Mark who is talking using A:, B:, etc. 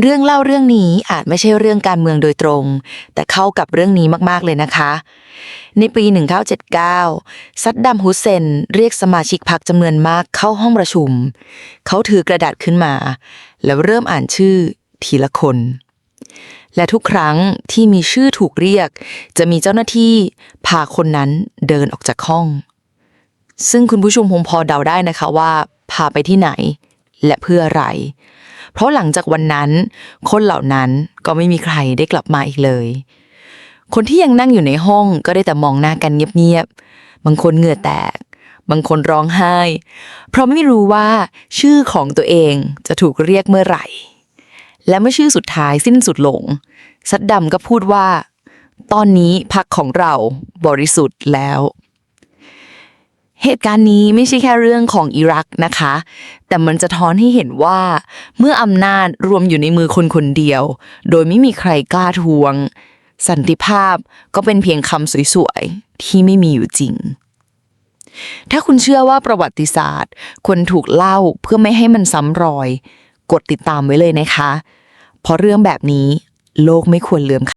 A: เรื่องเล่าเรื่องนี้อาจไม่ใช่เรื่องการเมืองโดยตรง แต่เข้ากับเรื่องนี้มาก ๆ เลยนะคะ ในปี 1979 ซัดดัมฮุเซนเรียกสมาชิกพรรคจำนวนมากเข้าห้องประชุม เขาถือกระดาษขึ้นมา แล้วเริ่มอ่านชื่อทีละคน และทุกครั้งที่มีชื่อถูกเรียก จะมีเจ้าหน้าที่พาคนนั้นเดินออกจากห้อง ซึ่งคุณผู้ชมคงพอเดาได้นะคะว่า พาไปที่ไหน และเพื่ออะไร เพราะหลังจากวันนั้น คนเหล่านั้นก็ไม่มีใครได้กลับมาอีกเลย คนที่ยังนั่งอยู่ในห้องก็ได้แต่มองหน้ากันเงียบๆ บางคนเหงื่อแตก บางคนร้องไห้ เพราะไม่รู้ว่าชื่อของตัวเองจะถูกเรียกเมื่อไหร่ และเมื่อชื่อสุดท้ายสิ้นสุดลง ซัดดัมก็พูดว่า ตอนนี้พักของเราบริสุทธิ์แล้ว เหตุการณ์นี้ไม่ใช่แค่เรื่องของอิรักนะคะ แต่มันจะท้อนให้เห็นว่า เมื่ออำนาจรวมอยู่ในมือคนคนเดียว โดยไม่มีใครกล้าทวง สันติภาพก็เป็นเพียงคำสวยๆ ที่ไม่มีอยู่จริง ถ้าคุณเชื่อว่าประวัติศาสตร์ ควรถูกเล่าเพื่อไม่ให้มันซ้ำรอย กดติดตามไว้เลยนะคะ เพราะเรื่องแบบนี้โลกไม่ควรลืมค่ะ